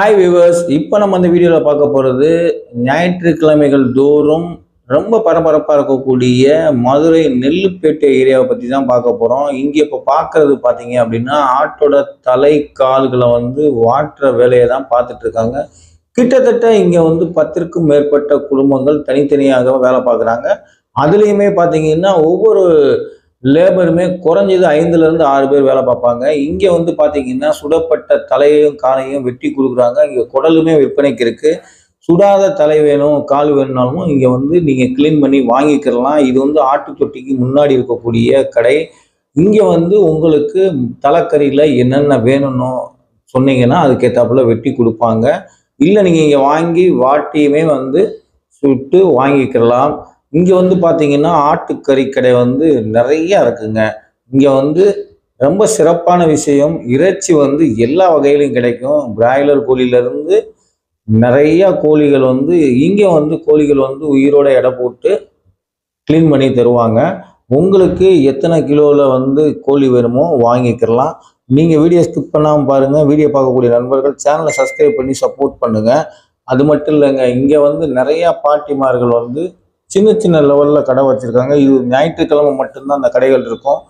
Hi viewers இப்போ நம்ம அந்த வீடியோவில் பார்க்க போகிறது ஞாயிற்றுக்கிழமைகள் தோறும் ரொம்ப பரபரப்பாக இருக்கக்கூடிய மதுரை நெல்லுப்பேட்டை ஏரியாவை பற்றி தான் பார்க்க போகிறோம் இங்கே இப்போ பார்க்கறது பார்த்தீங்க அப்படின்னா ஆட்டோட தலை கால்களை வந்து வாட்டுற வேலையை தான் பார்த்துட்ருக்காங்க கிட்டத்தட்ட இங்கே வந்து பத்திற்கும் மேற்பட்ட குடும்பங்கள் தனித்தனியாக வேலை பார்க்குறாங்க. அதுலேயுமே பார்த்தீங்கன்னா ஒவ்வொரு லேபருமே குறைஞ்சது ஐந்துல இருந்து ஆறு பேர் வேலை பார்ப்பாங்க. இங்க வந்து பாத்தீங்கன்னா சுடப்பட்ட தலையையும் காலையும் வெட்டி கொடுக்குறாங்க. இங்க குடலுமே விற்பனைக்கு இருக்கு. சுடாத தலை வேணும் கால் வேணும்னாலும் இங்க வந்து நீங்க க்ளீன் பண்ணி வாங்கிக்கிறலாம் இது வந்து ஆட்டு தொட்டிக்கு முன்னாடி இருக்கக்கூடிய கடை. இங்க வந்து உங்களுக்கு தலைக்கறியில என்னென்ன வேணும்னு சொன்னீங்கன்னா அதுக்கேத்தாப்புல வெட்டி கொடுப்பாங்க. இல்லை நீங்க இங்க வாங்கி வாட்டியுமே வந்து சுட்டு வாங்கிக்கிறலாம் இங்கே வந்து பார்த்தீங்கன்னா ஆட்டுக்கறி கடை வந்து நிறைய இருக்குங்க. இங்கே வந்து ரொம்ப சிறப்பான விஷயம். இறைச்சி வந்து எல்லா வகையிலும் கிடைக்கும். பிராய்லர் கோழியிலேருந்து நிறையா கோழிகள் வந்து இங்கே வந்து கோழிகள் வந்து உயிரோட எடை போட்டு க்ளீன் பண்ணி தருவாங்க. உங்களுக்கு எத்தனை கிலோவில் வந்து கோழி வேணுமோ வாங்கிக்கிறலாம் நீங்கள் வீடியோ ஸ்கிப் பண்ணாமல் பாருங்கள் வீடியோ பார்க்கக்கூடிய நண்பர்கள் சேனலை சப்ஸ்கிரைப் பண்ணி சப்போர்ட் பண்ணுங்கள் அது மட்டும் இல்லைங்க இங்கே வந்து நிறையா பாட்டிமார்கள் வந்து சின்ன சின்ன லெவலில் கடை வச்சுருக்காங்க. இது ஞாயிற்றுக்கிழமை மட்டும்தான் அந்த கடைகள் இருக்கும்.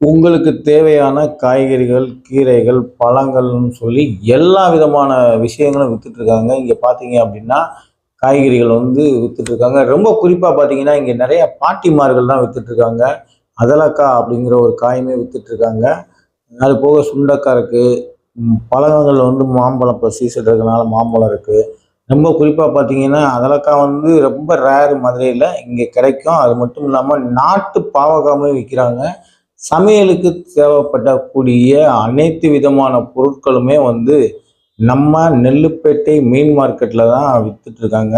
உங்களுக்கு தேவையான காய்கறிகள் கீரைகள் பழங்கள்னு சொல்லி எல்லா விதமான விஷயங்களும் விற்றுட்ருக்காங்க இங்கே பார்த்தீங்க அப்படின்னா காய்கறிகள் வந்து விற்றுட்ருக்காங்க ரொம்ப குறிப்பாக பார்த்தீங்கன்னா இங்கே நிறைய பாட்டிமார்கள் தான் விற்றுட்ருக்காங்க அதலக்காய் அப்படிங்கிற ஒரு காயுமே விற்றுட்ருக்காங்க அது போக சுண்டக்காய் இருக்குது பழங்கள் வந்து மாம்பழம் இப்போ சீசன் இருக்கிறதுனால மாம்பழம் இருக்குது ரொம்ப குறிப்பாக பார்த்தீங்கன்னா அதலக்காய் வந்து ரொம்ப ரேர் மதுரையில் இங்கே கிடைக்கும். அது மட்டும் இல்லாமல் நாட்டு பாவக்காமே விற்கிறாங்க சமையலுக்கு தேவைப்படக்கூடிய அனைத்து விதமான பொருட்களுமே வந்து நம்ம நெல்லுப்பேட்டை மீன் மார்க்கெட்டில் தான் விற்றுட்ருக்காங்க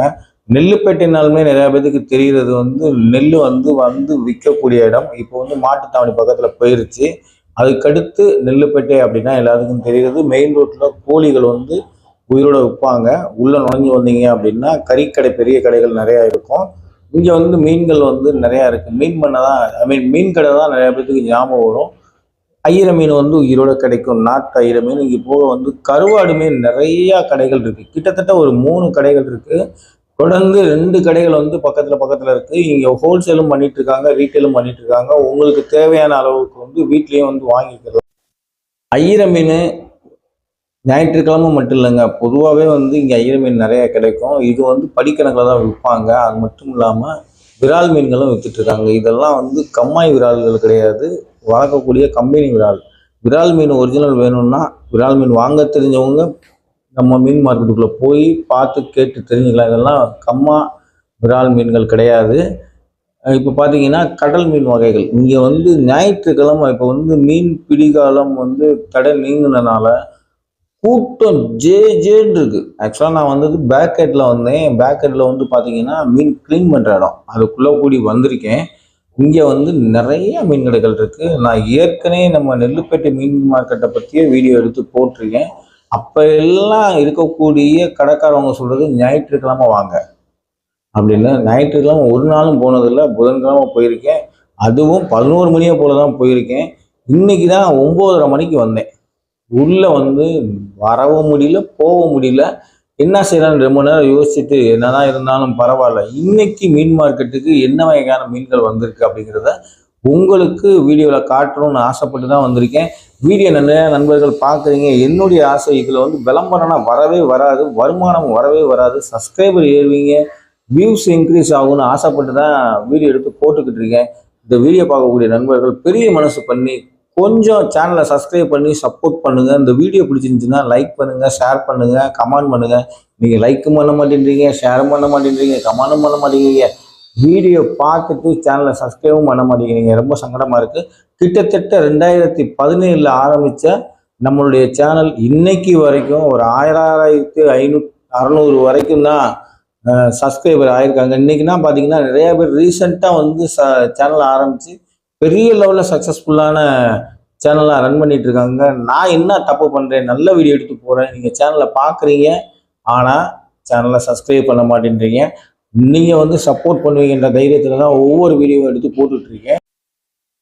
நெல்லுப்பேட்டைனாலுமே நிறைய பேருக்கு தெரிகிறது வந்து நெல் வந்து வந்து விற்கக்கூடிய இடம். இப்போ வந்து மாட்டுத்தாவணி பக்கத்தில் போயிருச்சு. அதுக்கடுத்து நெல்லுப்பேட்டை அப்படின்னா எல்லாத்துக்கும் தெரிகிறது. மெயின் ரோட்டில் கோழிகள் வந்து உயிரோடு விற்பாங்க உள்ளே நுழைஞ்சு வந்தீங்க அப்படின்னா கறிக்கடை பெரிய கடைகள் நிறையா இருக்கும். இங்கே வந்து மீன்கள் வந்து நிறையா இருக்குது மீன் பண்ணை தான் ஐ மீன் மீன் கடை தான் நிறையா பேத்துக்கு ஞாபகம் வரும். ஐயிர மீன் வந்து உயிரோட கிடைக்கும். நாட்டு ஐயிர மீன். இங்கே போக வந்து கருவாடு மீன் நிறையா கடைகள் இருக்குது கிட்டத்தட்ட ஒரு மூணு கடைகள் இருக்குது தொடர்ந்து ரெண்டு கடைகள் வந்து பக்கத்தில் பக்கத்தில் இருக்குது இங்கே ஹோல்சேலும் பண்ணிட்டு இருக்காங்க ரீட்டைலும் பண்ணிட்டு இருக்காங்க. உங்களுக்கு தேவையான அளவுக்கு வந்து வீட்லேயும் வந்து வாங்கிக்கலாம். ஐயிர மீன் ஞாயிற்றுக்கிழமை மட்டும் இல்லைங்க. பொதுவாகவே வந்து இங்கே ஐயர் மீன் நிறையா கிடைக்கும். இது வந்து படிக்கணக்கில் தான் விற்பாங்க. அது மட்டும் இல்லாமல் விரால் மீன்களும் விற்றுட்ருக்காங்க இதெல்லாம் வந்து கம்மாய் விரால்கள் கிடையாது. வளர்க்கக்கூடிய கம்பெனி விரால். விரால் மீன் ஒரிஜினல் வேணும்னா விரால் மீன் வாங்க தெரிஞ்சவங்க நம்ம மீன் மார்க்கெட்டுக்குள்ளே போய் பார்த்து கேட்டு தெரிஞ்சுக்கலாம். இதெல்லாம் கம்மா விரால் மீன்கள் கிடையாது. இப்போ பார்த்தீங்கன்னா கடல் மீன் வகைகள். இங்கே வந்து ஞாயிற்றுக்கிழமை இப்போ வந்து மீன் பிடிகாலம் வந்து தடை நீங்கினனால கூட்டம் ஜே ஜேன்னு இருக்கு ஆக்சுவலாக நான் வந்தது பேக் ஹெட்டில் வந்தேன். பேக் ஹெட்டில் வந்து பார்த்தீங்கன்னா மீன் க்ளீன் பண்ணுற இடம். அதுக்குள்ளே கூடி வந்திருக்கேன். இங்கே வந்து நிறைய மீன் கடைகள் இருக்குது நான் ஏற்கனவே நம்ம நெல்லுப்பேட்டை மீன் மார்க்கெட்டை பற்றியே வீடியோ எடுத்து போட்டிருக்கேன். அப்போ எல்லாம் இருக்கக்கூடிய கடைக்காரவங்க சொல்கிறது ஞாயிற்றுக்கிழமை வாங்க. அப்படின்னா ஞாயிற்றுக்கிழமை ஒரு நாளும் போனதில்லை. புதன்கிழமை போயிருக்கேன். அதுவும் பதினோரு மணியை போல தான் போயிருக்கேன். இன்னைக்கு தான் ஒம்போதரை மணிக்கு வந்தேன். உள்ளே வந்து வரவும் முடியல போகவும் முடியல. என்ன செய்யலாம்னு ரொம்ப நேரம் யோசிச்சுட்டு என்னதான் இருந்தாலும் பரவாயில்ல. இன்னைக்கு மீன் மார்க்கெட்டுக்கு என்ன வகையான மீன்கள் வந்திருக்கு அப்படிங்கிறத உங்களுக்கு வீடியோவில் காட்டணும்னு ஆசைப்பட்டு தான் வந்திருக்கேன். வீடியோ நிறைய நண்பர்கள் பார்க்குறீங்க. என்னுடைய ஆசை இதில் வந்து விளம்பரம்னா வரவே வராது வருமானம் வரவே வராது. சப்ஸ்கிரைபர் ஏறுவீங்க. வியூஸ் இன்க்ரீஸ் ஆகும்னு ஆசைப்பட்டு தான் வீடியோ எடுத்து போட்டுக்கிட்டு இருக்கேன். இந்த வீடியோ பார்க்கக்கூடிய நண்பர்கள் பெரிய மனசு பண்ணி கொஞ்சம் சேனலை சப்ஸ்கிரைப் பண்ணி சப்போர்ட் பண்ணுங்கள் இந்த வீடியோ பிடிச்சிருந்துச்சுன்னா லைக் பண்ணுங்கள் ஷேர் பண்ணுங்க கமெண்ட் பண்ணுங்கள் நீங்கள் லைக்கும் பண்ண மாட்டேன்றீங்க ஷேரும் பண்ண மாட்டேன்றீங்க கமெண்டும் பண்ண மாட்டேங்கிறீங்க. வீடியோ பார்த்துட்டு சேனலை சப்ஸ்கிரைபும் பண்ண மாட்டேங்கிறீங்க. ரொம்ப சங்கடமாக இருக்குது கிட்டத்தட்ட ரெண்டாயிரத்தி பதினேழில் ஆரம்பித்த நம்மளுடைய சேனல் இன்னைக்கு வரைக்கும் ஒரு ஆயிராயிரத்தி ஐநூ அறநூறு வரைக்கும் தான் சப்ஸ்கிரைபர் ஆயிருக்காங்க. இன்னைக்குன்னா பார்த்தீங்கன்னா நிறையா பேர் ரீசெண்டாக வந்து ச சேனல் ஆரம்பித்து பெரிய லெவலில் சக்ஸஸ்ஃபுல்லான சேனலாக ரன் பண்ணிட்டு இருக்காங்க. நான் என்ன தப்பு பண்ணுறேன் நல்ல வீடியோ எடுத்து போகிறேன் நீங்கள் சேனலை பார்க்குறீங்க ஆனால் சேனலை சப்ஸ்கிரைப் பண்ண மாட்டேன்றீங்க. நீங்கள் வந்து சப்போர்ட் பண்ணுவீங்கன்ற தைரியத்தில் தான் ஒவ்வொரு வீடியோவும் எடுத்து போட்டுட்ருக்கேன்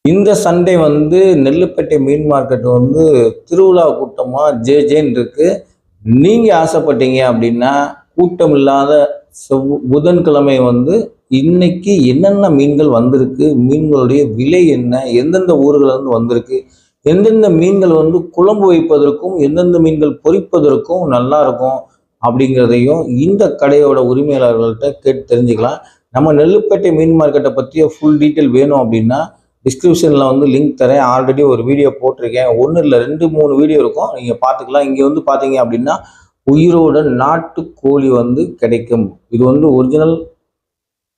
இந்த சண்டே வந்து நெல்லுப்பேட்டை மீன் மார்க்கெட் வந்து திருவிழா கூட்டமாக ஜே ஜேன்னு இருக்குது நீங்கள் ஆசைப்பட்டீங்க அப்படின்னா கூட்டம் இல்லாத செவ் புதன்கிழமை வந்து இன்னைக்கு என்னென்ன மீன்கள் வந்திருக்கு மீன்களுடைய விலை என்ன எந்தெந்த ஊர்களிலிருந்து வந்திருக்கு எந்தெந்த மீன்கள் வந்து குழம்பு வைப்பதற்கும் எந்தெந்த மீன்கள் பொறிப்பதற்கும் நல்லா இருக்கும் அப்படிங்கிறதையும் இந்த கடையோட உரிமையாளர்கள்ட்ட கேட்டு தெரிஞ்சுக்கலாம். நம்ம நெல்லுப்பேட்டை மீன் மார்க்கெட்டை பற்றிய ஃபுல் டீட்டெயில் வேணும் அப்படின்னா டிஸ்கிரிப்ஷனில் வந்து லிங்க் தரேன். ஆல்ரெடி ஒரு வீடியோ போட்டிருக்கேன். ஒன்று இல்லை ரெண்டு மூணு வீடியோ இருக்கும். நீங்கள் பார்த்துக்கலாம். இங்கே வந்து பார்த்தீங்க அப்படின்னா உயிரோட நாட்டு கோழி வந்து கிடைக்கும். இது வந்து ஒரிஜினல்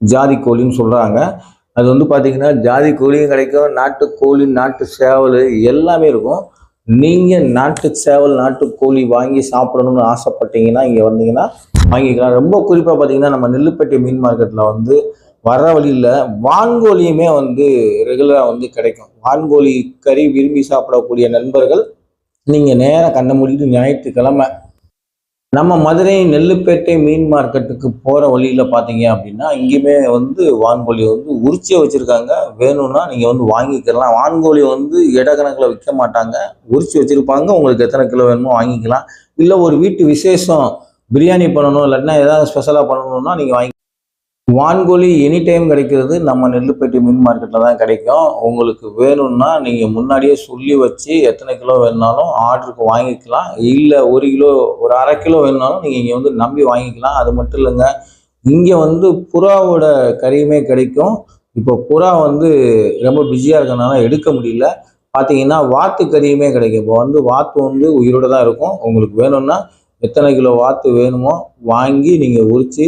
ஜாதி கோழின்னு சொல்கிறாங்க அது வந்து பார்த்தீங்கன்னா ஜாதி கோழியும் கிடைக்கும் நாட்டு கோழி நாட்டு சேவல் எல்லாமே இருக்கும். நீங்கள் நாட்டு சேவல் நாட்டு கோழி வாங்கி சாப்பிடணும்னு ஆசைப்பட்டீங்கன்னா இங்கே வந்தீங்கன்னா வாங்கிக்கலாம். ரொம்ப குறிப்பாக பார்த்தீங்கன்னா நம்ம நெல்லுப்பட்டி மீன் மார்க்கெட்டில் வந்து வர வழியில் வான்கோழியுமே வந்து ரெகுலராக வந்து கிடைக்கும். வான்கோழி கறி விரும்பி சாப்பிடக்கூடிய நண்பர்கள் நீங்கள் நேராக கண்ணை மூடிட்டு ஞாயிற்றுக்கிழமை நம்ம மதுரை நெல்லுப்பேட்டை மீன் மார்க்கெட்டுக்கு போகிற வழியில் பார்த்தீங்க அப்படின்னா இங்கேயுமே வந்து வான்கோழி வந்து உரிச்சியை வச்சுருக்காங்க. வேணும்னா நீங்கள் வந்து வாங்கிக்கலாம். வான்கோழி வந்து இடக்கணக்கில் விற்க மாட்டாங்க. உரிச்சு வச்சுருப்பாங்க. உங்களுக்கு எத்தனை கிலோ வேணுமோ வாங்கிக்கலாம். இல்லை ஒரு வீட்டு விசேஷம் பிரியாணி பண்ணணும் இல்லைன்னா ஏதாவது ஸ்பெஷலாக பண்ணணும்னா நீங்கள் வாங்கி வான்கோழி எனி டைம் கிடைக்கிறது நம்ம நெல்லுப்பேட்டை மீன் மார்க்கெட்டில் தான் கிடைக்கும். உங்களுக்கு வேணும்னா நீங்கள் முன்னாடியே சொல்லி வச்சு எத்தனை கிலோ வேணுனாலும் ஆர்டருக்கு வாங்கிக்கலாம். இல்லை ஒரு கிலோ ஒரு அரை கிலோ வேணுனாலும் நீங்கள் இங்கே வந்து நம்பி வாங்கிக்கலாம். அது மட்டும் இல்லைங்க இங்கே வந்து புறாவோட கறியுமே கிடைக்கும். இப்போ புறா வந்து ரொம்ப பிஸியாக இருக்கறனால எடுக்க முடியல. பார்த்தீங்கன்னா வாத்து கறியுமே கிடைக்கும். இப்போ வந்து வாத்து வந்து உயிரோட தான் இருக்கும். உங்களுக்கு வேணும்னா எத்தனை கிலோ வாத்து வேணுமோ வாங்கி நீங்கள் உரித்து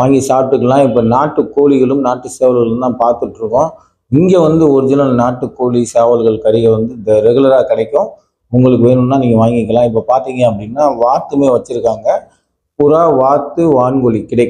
வாங்கி சாப்பிட்டுக்கலாம். இப்போ நாட்டு கோழிகளும் நாட்டு சேவல்களும் தான் பார்த்துட்ருக்கோம். இங்கே வந்து ஒரிஜினல் நாட்டு கோழி சேவல்கள் கறியை வந்து இந்த ரெகுலராக கிடைக்கும். உங்களுக்கு வேணும்னா நீங்கள் வாங்கிக்கலாம். இப்போ பார்த்தீங்க அப்படின்னா வாத்துமே வச்சுருக்காங்க. புறா வாத்து வான்கோழி கிடைக்கும்.